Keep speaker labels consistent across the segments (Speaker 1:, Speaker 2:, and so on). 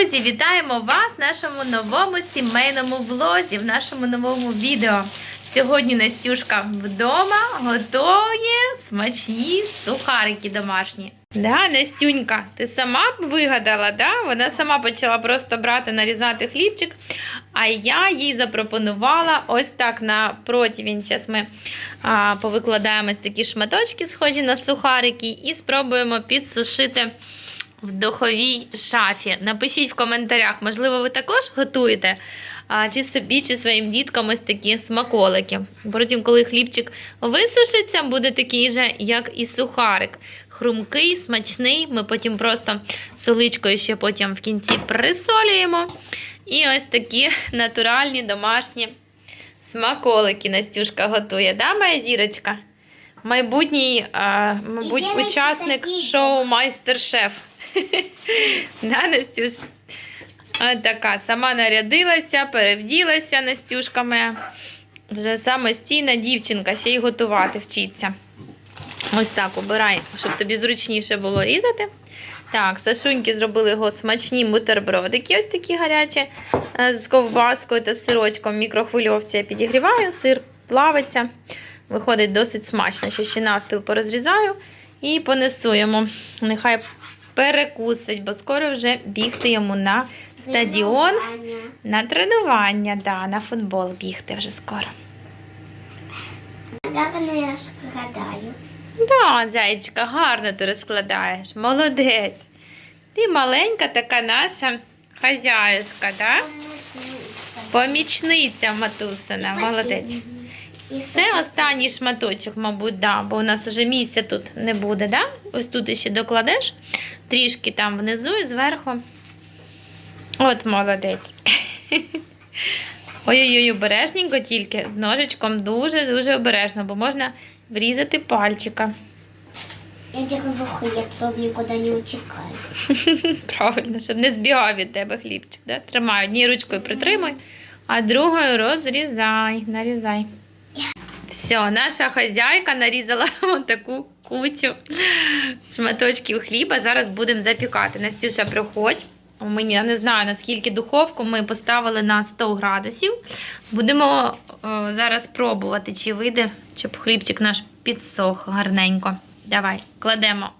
Speaker 1: Друзі, вітаємо вас в нашому новому сімейному влозі, в нашому новому відео. Сьогодні Настюшка вдома готує смачні сухарики домашні. Да, Настюнька, ти сама вигадала, да? Вона сама почала просто брати, нарізати хлібчик, а я їй запропонувала ось так на противень. Зараз ми а, повикладаємо такі шматочки, схожі на сухарики, і спробуємо підсушити в духовій шафі. Напишіть в коментарях, можливо, ви також готуєте. А, чи собі, чи своїм діткам ось такі смаколики. Потім, коли хлібчик висушиться, буде такий же, як і сухарик. Хрумкий, смачний. Ми потім просто соличкою ще потім в кінці присолюємо. І ось такі натуральні домашні смаколики Настюшка готує. Да, моя зірочка? Майбутній, а, мабуть, учасник шоу Майстер-шеф. Да, Настюш? От така, сама нарядилася, перевділася Настюшка моя. Вже самостійна дівчинка, ще й готувати вчиться. Ось так обирай, щоб тобі зручніше було різати. Так, Сашуньки зробили його смачні бутербродики, ось такі гарячі, е, з ковбаскою та сирочком в мікрохвильовці. Я підігріваю, сир плавиться. Виходить досить смачно. Ще ще навпіл порозрізаю і понесу йому. Нехай перекусить, бо скоро вже бігти йому на стадіон. На тренування, да, на футбол бігти вже скоро.
Speaker 2: Гарно я складаю.
Speaker 1: Да, зайчика, гарно ти розкладаєш. Молодець. Ти маленька така наша хазяюшка, да? Помічниця матусина, молодець. Це останній шматочок, мабуть, да, бо у нас вже місця тут не буде, да? Ось тут ще докладеш трішки там внизу і зверху. От молодець. Ой-ой-ой, обережненько тільки з ножичком дуже-дуже обережно, бо можна врізати пальчика.
Speaker 2: Я держу хлеб, чтобы никуда не утекает.
Speaker 1: Правильно, щоб не збігав від тебе хлібчик. Да? Тримай однією ручкою притримуй, а другою розрізай, нарізай. Все, наша хазяйка нарізала таку кучу шматочків хліба. Зараз будемо запікати. Настюша, приходь. Мені я не знаю наскільки духовку ми поставили на 100 градусів. Будемо о, зараз пробувати, чи вийде, щоб хлібчик наш підсох гарненько. Давай, кладемо.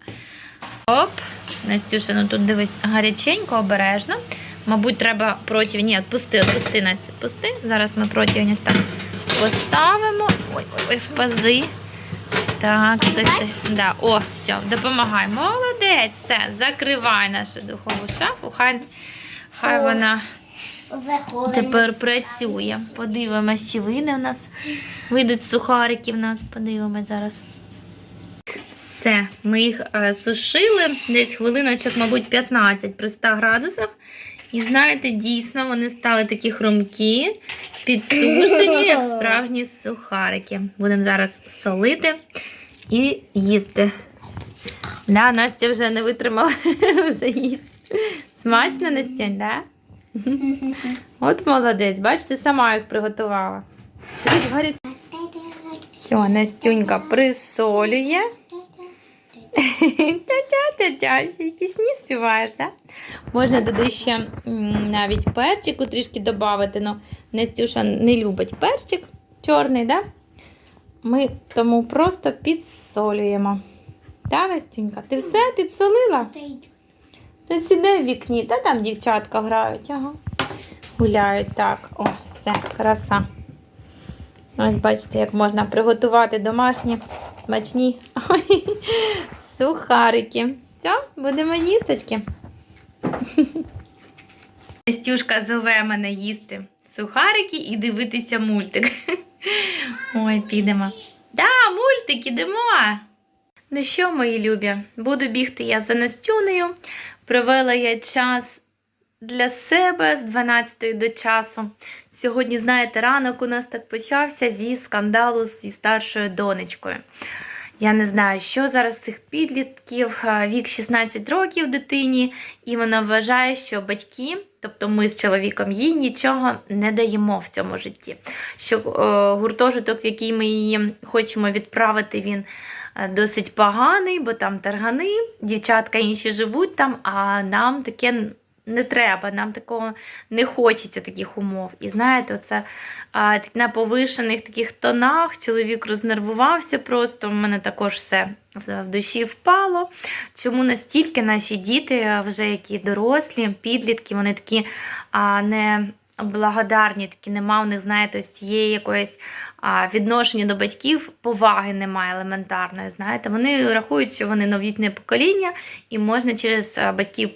Speaker 1: Оп. Настюша, ну тут дивись гаряченько, обережно. Мабуть, треба противень. Ні, відпусти, відпусти, Настя, відпусти. Зараз ми противень ось так поставимо. Ой, ой, ой, в пази. Так, стой. Да. О, все, допомагай. Молодець. Все, закривай нашу духову шафу. Хай, хай вона тепер працює. Подивимось, чи вийде в нас. Вийдуть сухарики в нас. Подивимось зараз. Все, ми їх е, сушили десь хвилиночок, мабуть, 15 при 100 градусах. І знаєте, дійсно вони стали такі хрумкі, підсушені, як справжні сухарики. Будемо зараз солити і їсти. Да, Настя вже не витримала, вже їсть. Смачно, Настянь, да? От молодець, бачите, сама їх приготувала. Все, Настюнька присолює. Тя-тя-тя-тя, ще й пісні співаєш, так? Да? Можна туди ще навіть перчику трішки додати, але Настюша не любить перчик чорний, да? Ми тому просто підсолюємо. Так, Настюнька, ти все підсолила? То сідай в вікні, та там дівчатка грають, ага. Гуляють так. О, все, краса. Ось бачите, як можна приготувати домашні смачні ой, сухарики. Все, будемо їсточки. Настюшка зове мене їсти сухарики і дивитися мультик. Ой, підемо. Да, мультик, ідемо. Ну що, мої любі, буду бігти я за Настюнею. Провела я час для себе з 12 до часу. Сьогодні, знаєте, ранок у нас так почався зі скандалу зі старшою донечкою. Я не знаю, що зараз цих підлітків, вік 16 років дитині, і вона вважає, що батьки, тобто ми з чоловіком, їй нічого не даємо в цьому житті. Що е, гуртожиток, в який ми її хочемо відправити, він е, досить поганий, бо там таргани, дівчатка інші живуть там, а нам таке не треба, нам такого не хочеться таких умов. І знаєте, оце а, на повишених таких тонах чоловік рознервувався просто. У мене також все в душі впало. Чому настільки наші діти, вже які дорослі, підлітки, вони такі а, не благодарні, такі нема у них, знаєте, ось цієї якоїсь а, відношення до батьків, поваги немає елементарної. Знаєте, вони рахують, що вони новітнє покоління, і можна через батьків.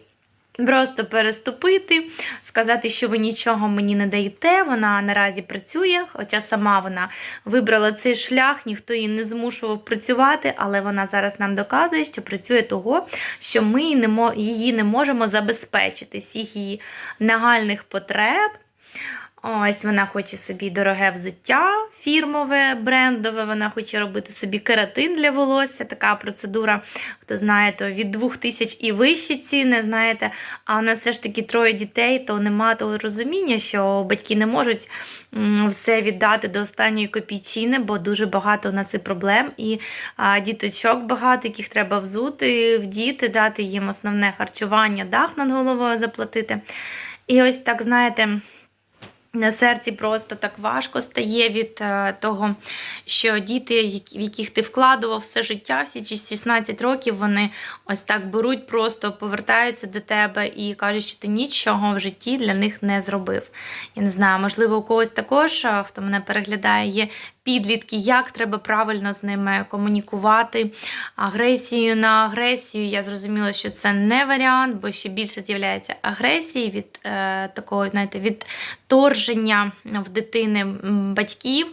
Speaker 1: Просто переступити, сказати, що ви нічого мені не даєте. Вона наразі працює, хоча сама вона вибрала цей шлях, ніхто її не змушував працювати, але вона зараз нам доказує, що працює того, що ми її не можемо забезпечити всіх її нагальних потреб. Ось вона хоче собі дороге взуття, фірмове, брендове. Вона хоче робити собі кератин для волосся. Така процедура, хто знає, то від 2000 і вищі ціни, знаєте. А у нас все ж таки троє дітей, то нема того розуміння, що батьки не можуть все віддати до останньої копійчини, бо дуже багато нас і проблем. І а, діточок багато, яких треба взути, вдіти, дати їм основне харчування, дах над головою заплатити. І ось так, знаєте. На серці просто так важко стає від е, того, що діти, в яких ти вкладував все життя, всі ці 16 років, вони ось так беруть, просто повертаються до тебе і кажуть, що ти нічого в житті для них не зробив. Я не знаю, можливо, у когось також, хто мене переглядає, є підлітки, як треба правильно з ними комунікувати. агресію на агресію. Я зрозуміла, що це не варіант, бо ще більше з'являється агресії від е, такого, знаєте, відторження в дитини батьків.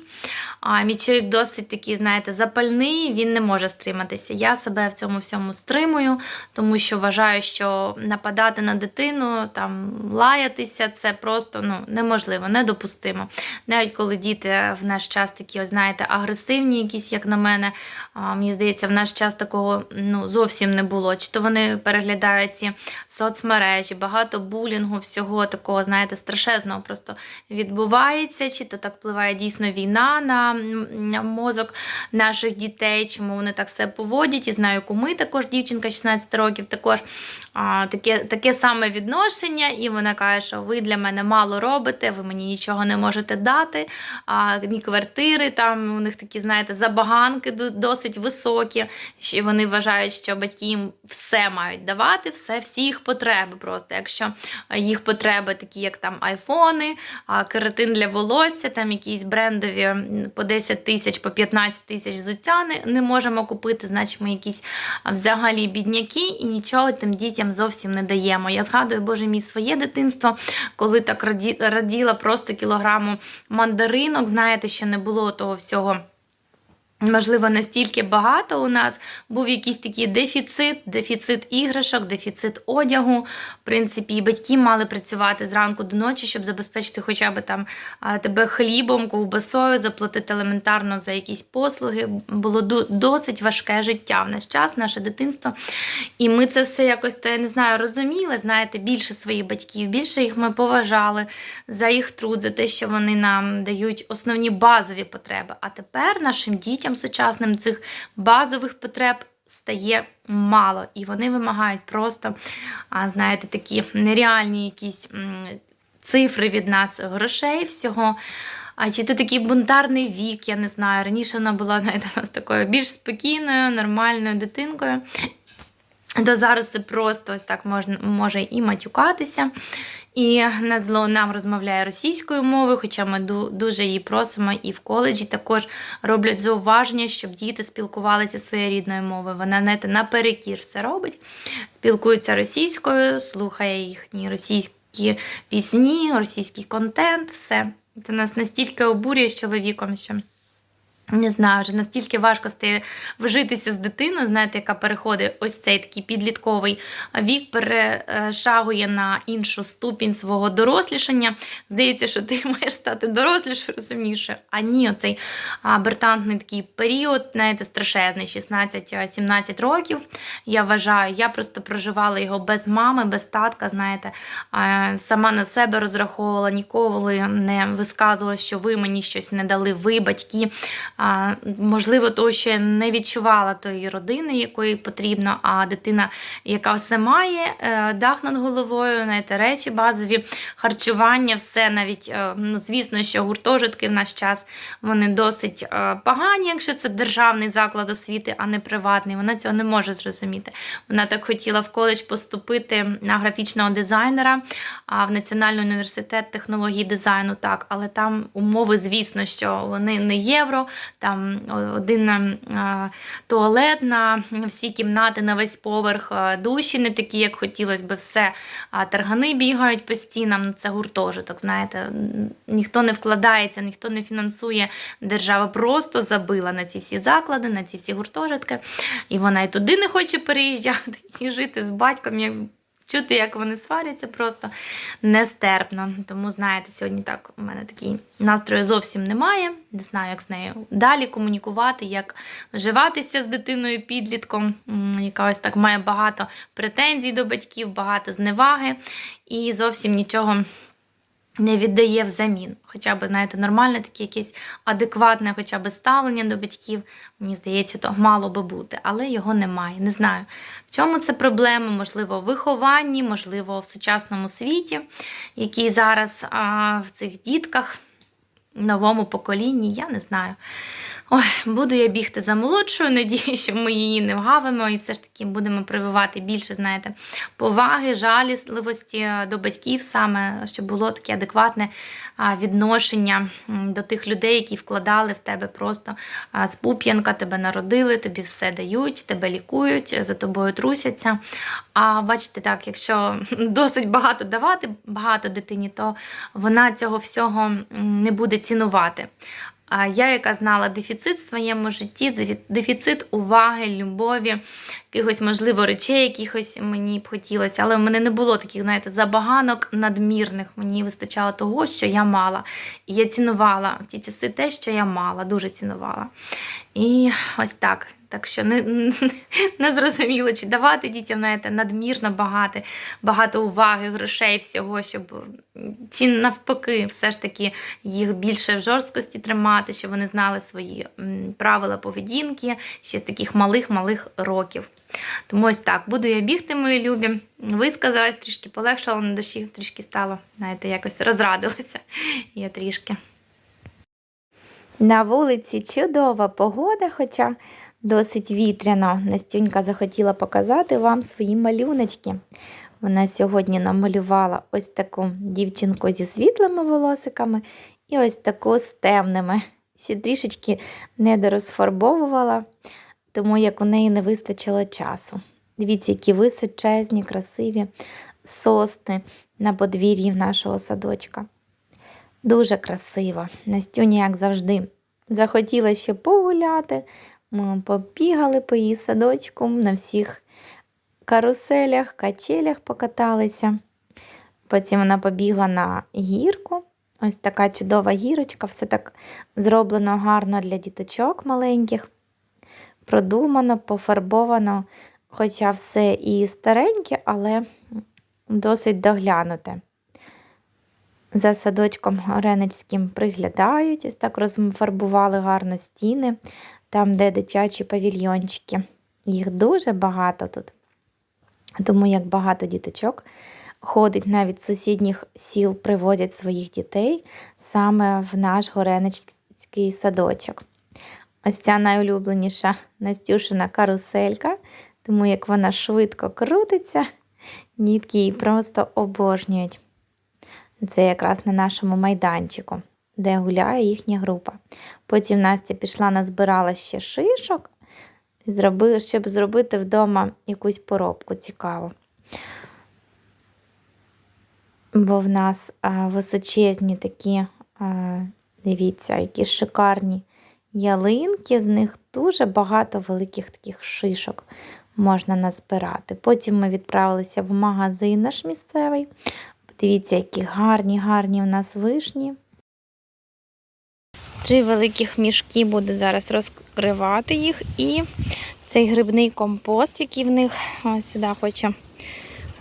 Speaker 1: А мій чоловік досить такий, знаєте, запальний, він не може стриматися. Я себе в цьому всьому стримую, тому що вважаю, що нападати на дитину, там лаятися це просто ну, неможливо, недопустимо. Навіть коли діти в наш час такі, ось, знаєте, агресивні, якісь, як на мене, а, мені здається, в наш час такого ну, зовсім не було. Чи то вони переглядають ці соцмережі, багато булінгу, всього такого, знаєте, страшезного просто відбувається, чи то так впливає дійсно війна на, мозок наших дітей, чому вони так себе поводять. І знаю, куми також дівчинка 16 років, також а, таке, таке саме відношення, і вона каже, що ви для мене мало робите, ви мені нічого не можете дати, а, ні квартири, там у них такі, знаєте, забаганки досить високі. що Вони вважають, що батьки їм все мають давати, все, всі їх потреби просто. Якщо їх потреби, такі як там айфони, кератин для волосся, там якісь брендові по 10 тисяч, по 15 тисяч взуття не, не можемо купити, значить ми якісь взагалі бідняки і нічого тим дітям зовсім не даємо. Я згадую, боже мій, своє дитинство, коли так раді, раділа просто кілограму мандаринок, знаєте, ще не було того всього. Можливо, настільки багато у нас був якийсь такий дефіцит, дефіцит іграшок, дефіцит одягу. В принципі, батьки мали працювати зранку до ночі, щоб забезпечити хоча б там тебе хлібом, ковбасою, заплатити елементарно за якісь послуги. Було досить важке життя в наш час, наше дитинство. І ми це все якось, то я не знаю, розуміли, знаєте, більше своїх батьків, більше їх ми поважали за їх труд, за те, що вони нам дають основні базові потреби. А тепер нашим дітям сучасним цих базових потреб стає мало, і вони вимагають просто, знаєте, такі нереальні якісь цифри від нас грошей всього. А чи то такий бунтарний вік, я не знаю. Раніше вона була у нас такою більш спокійною, нормальною дитинкою. То зараз це просто ось так можна, може і матюкатися. І на зло нам розмовляє російською мовою, хоча ми ду- дуже її просимо, і в коледжі також роблять зауваження, щоб діти спілкувалися своєю рідною мовою. Вона знаєте, наперекір все робить, спілкується російською, слухає їхні російські пісні, російський контент, все. Це нас настільки обурює з чоловіком, що. Не знаю, вже настільки важко стає вжитися з дитиною, знаєте, яка переходить ось цей такий підлітковий вік, перешагує на іншу ступінь свого дорослішання. Здається, що ти маєш стати доросліше, розумніше. А ні, оцей абертантний такий період, знаєте, страшезний, 16-17 років. Я вважаю, я просто проживала його без мами, без татка, знаєте, сама на себе розраховувала, ніколи не висказувала, що ви мені щось не дали, ви, батьки а, можливо, що я не відчувала тої родини, якої потрібно, а дитина, яка все має, е, дах над головою, знаєте, речі базові, харчування, все навіть, е, ну, звісно, що гуртожитки в наш час вони досить е, погані, якщо це державний заклад освіти, а не приватний. Вона цього не може зрозуміти. Вона так хотіла в коледж поступити на графічного дизайнера, а в Національний університет технологій дизайну так, але там умови, звісно, що вони не євро, там один е, туалет на всі кімнати, на весь поверх, е, душі не такі, як хотілося би, все. Таргани бігають по стінам, це гуртожиток, знаєте, ніхто не вкладається, ніхто не фінансує. Держава просто забила на ці всі заклади, на ці всі гуртожитки. І вона і туди не хоче переїжджати, і жити з батьком, чути, як вони сваряться, просто нестерпно. Тому, знаєте, сьогодні так у мене такий настрою зовсім немає. Не знаю, як з нею далі комунікувати, як вживатися з дитиною підлітком, яка ось так має багато претензій до батьків, багато зневаги і зовсім нічого не віддає взамін. Хоча б, знаєте, нормальне таке якесь адекватне хоча б ставлення до батьків, мені здається, то мало би бути, але його немає. Не знаю, в чому це проблема, можливо, в вихованні, можливо, в сучасному світі, який зараз а, в цих дітках, новому поколінні, я не знаю. Ой, буду я бігти за молодшою, надію, що ми її не вгавимо і все ж таки будемо прививати більше, знаєте, поваги, жалісливості до батьків, саме щоб було таке адекватне відношення до тих людей, які вкладали в тебе просто з пуп'янка, тебе народили, тобі все дають, тебе лікують, за тобою трусяться. А бачите, так, якщо досить багато давати, багато дитині, то вона цього всього не буде цінувати. Я, яка знала дефіцит в своєму житті, дефіцит уваги, любові, якихось, можливо, речей, якихось мені б хотілося. Але в мене не було таких, знаєте, забаганок надмірних. Мені вистачало того, що я мала. І я цінувала в ті часи те, що я мала, дуже цінувала. І ось так. Так що не, не зрозуміло, чи давати дітям знаєте, надмірно багато, багато уваги, грошей, всього, щоб чи навпаки, все ж таки їх більше в жорсткості тримати, щоб вони знали свої правила поведінки ще з таких малих-малих років. Тому ось так, буду я бігти, мої любі. Висказалась, трішки полегшала на душі, трішки стало, знаєте, якось розрадилася я трішки. На вулиці чудова погода, хоча досить вітряно. Настюнька захотіла показати вам свої малюночки. Вона сьогодні намалювала ось таку дівчинку зі світлими волосиками і ось таку з темними. Ще трішечки не дорозфарбовувала, тому як у неї не вистачило часу. Дивіться, які височезні, красиві сосни на подвір'ї нашого садочка. Дуже красиво. Настюня, як завжди, захотіла ще погуляти. Ми побігали по її садочку на всіх каруселях, качелях покаталися. Потім вона побігла на гірку. Ось така чудова гірочка, все так зроблено гарно для діточок маленьких. Продумано, пофарбовано, хоча все і стареньке, але досить доглянуте. За садочком Гореничським приглядають, ось так розфарбували гарно стіни, там, де дитячі павільйончики. Їх дуже багато тут. Тому як багато діточок ходить навіть з сусідніх сіл, приводять своїх дітей саме в наш Гореничський садочок. Ось ця найулюбленіша Настюшина каруселька, тому як вона швидко крутиться, дітки її просто обожнюють. Це якраз на нашому майданчику, де гуляє їхня група. Потім Настя пішла, назбирала ще шишок, щоб зробити вдома якусь поробку цікаву. Бо в нас височезні такі, дивіться, які шикарні ялинки, з них дуже багато великих таких шишок можна назбирати. Потім ми відправилися в магазин наш місцевий. Подивіться, які гарні, гарні у нас вишні. Три великих мішки буду зараз розкривати їх. І цей грибний компост, який в них ось сюди хочу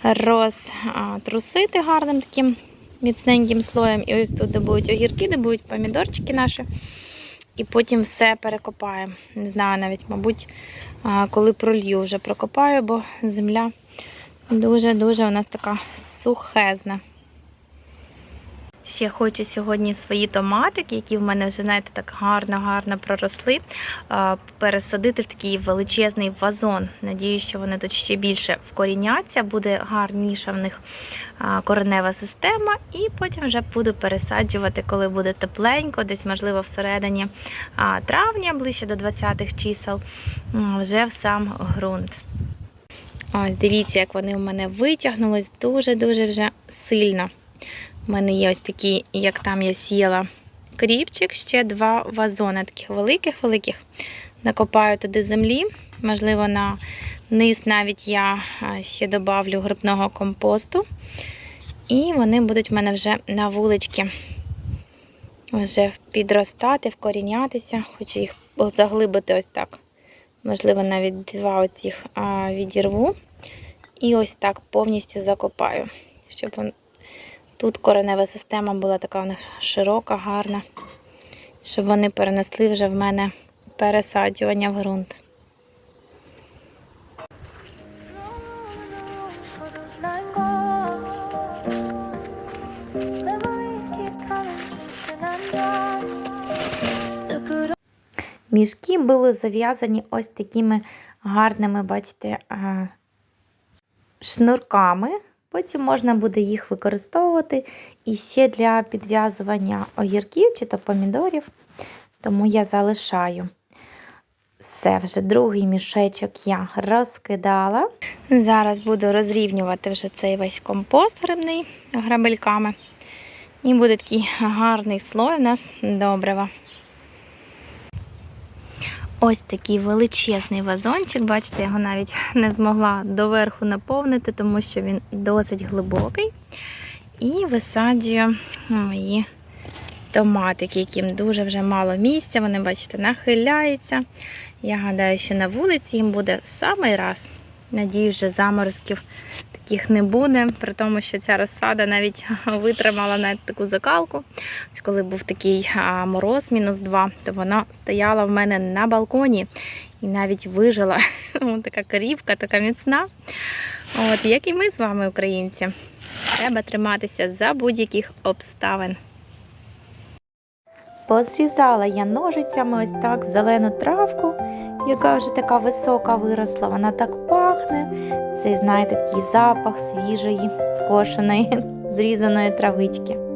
Speaker 1: розтрусити гарним таким міцненьким слоєм. І ось тут де будуть огірки, де будуть помідорчики наші. і потім все перекопаю. Не знаю навіть, мабуть, коли пролью вже прокопаю, бо земля дуже-дуже у нас така сухезна. Ще хочу сьогодні свої томатики, які в мене вже, знаєте, так гарно-гарно проросли, пересадити в такий величезний вазон. Надіюсь, що вони тут ще більше вкоріняться, буде гарніша в них коренева система, і потім вже буду пересаджувати, коли буде тепленько, десь, можливо, всередині травня, ближче до 20-х чисел, вже в сам ґрунт. Ось, дивіться, як вони в мене витягнулись дуже-дуже вже сильно. У мене є ось такі, як там я сіяла кріпчик, ще два вазони, таких великих-великих. Накопаю туди землі. Можливо, на низ навіть я ще добавлю грибного компосту. І вони будуть в мене вже на вулички вже підростати, вкорінятися. Хочу їх заглибити ось так. Можливо, навіть два оцих відірву. І ось так повністю закопаю, щоб тут коренева система була така в них широка, гарна, щоб вони перенесли вже в мене пересаджування в ґрунт. Мішки були зав'язані ось такими гарними, бачите, шнурками. Потім можна буде їх використовувати і ще для підв'язування огірків чи то помідорів. Тому я залишаю. Все, вже другий мішечок я розкидала. Зараз буду розрівнювати вже цей весь компост грибний грабельками. І буде такий гарний слой у нас добрива. Ось такий величезний вазончик. Бачите, його навіть не змогла доверху наповнити, тому що він досить глибокий. І висаджую мої томатики, яким дуже вже мало місця. Вони, бачите, нахиляються. Я гадаю, що на вулиці їм буде самий раз. Надіюсь, що заморозків таких не буде, при тому, що ця розсада навіть витримала навіть таку закалку. Ось коли був такий мороз, мінус 2, то вона стояла в мене на балконі і навіть вижила. Така корівка, така міцна. От, як і ми з вами, українці. Треба триматися за будь-яких обставин. Позрізала я ножицями ось так зелену травку, яка вже така висока виросла. Вона так пахне. Цей, знаєте, такий запах свіжої, скошеної, зрізаної травички.